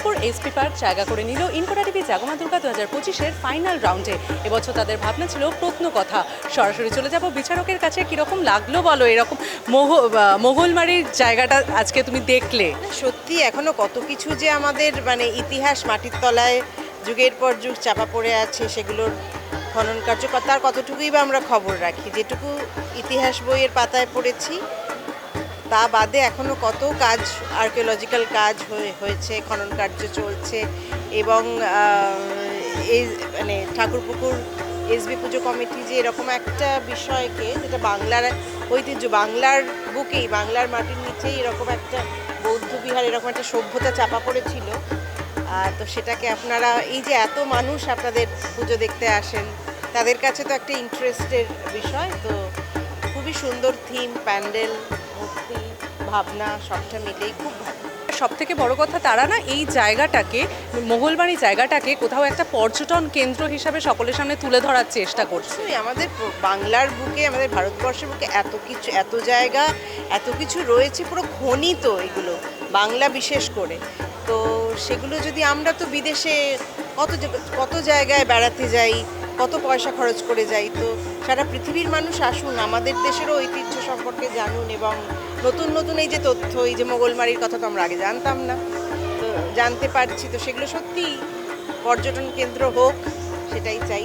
Thakurpukur SP park জায়গা করে নিল ইনকোটা টিভি জাগমা দুর্গা দু হাজার পঁচিশের ফাইনাল রাউন্ডে। এবছর তাদের ভাবনা ছিল প্রত্ন কথা। সরাসরি চলে যাব বিচারকের কাছে। কীরকম লাগল বলো এরকম মোগলমারির জায়গাটা আজকে তুমি দেখলে? সত্যি এখনও কত কিছু যে আমাদের মানে ইতিহাস মাটির তলায় যুগের পর যুগ চাপা পড়ে আছে, সেগুলোর খনন কার্য তার কতটুকুই বা আমরা খবর রাখি? যেটুকু ইতিহাস বইয়ের পাতায় পড়েছি তা বাদে এখনও কত কাজ আর্কিওলজিক্যাল কাজ হয়ে- হয়েছে, খনন কার্য চলছে এবং এই মানে ঠাকুরপুকুর এসবি পুজো কমিটি যে এরকম একটা বিষয়কে, যেটা বাংলার ঐতিহ্য, বাংলার বুকেই, বাংলার মাটির নিচেই এরকম একটা বৌদ্ধ বিহার, এরকম একটা সভ্যতা চাপা পড়েছিল। তো সেটাকে আপনারা, এই যে এত মানুষ আপনাদের পুজো দেখতে আসেন, তাদের কাছে তো একটা ইন্টারেস্টের বিষয়, তো খুবই সুন্দর থিম প্যান্ডেল মূর্তি ভাবনা সবটা মিলেই খুব সব থেকে বড় কথা তারা না এই জায়গাটাকে মোগলবাড়ি জায়গাটাকে কোথাও একটা পর্যটন কেন্দ্র হিসাবে সকলের সামনে তুলে ধরার চেষ্টা করছে। আমাদের বাংলার বুকে আমাদের ভারতবর্ষের বুকে এত কিছু এত জায়গা এত কিছু রয়েছে পুরো খনিত এগুলো বাংলা বিশেষ করে। তো সেগুলো যদি আমরা তো বিদেশে কত কত জায়গায় বেড়াতে যাই কত পয়সা খরচ করে যাই তো সারা পৃথিবীর মানুষ আসুন, আমাদের দেশেরও ঐতিহ্য সম্পর্কে জানুন এবং নতুন নতুন এই যে তথ্য, এই যে মোগলমারির কথা তো আমরা আগে জানতাম না। তো জানতে পারছি, তো সেগুলো সত্যিই পর্যটন কেন্দ্র হোক, সেটাই চাই।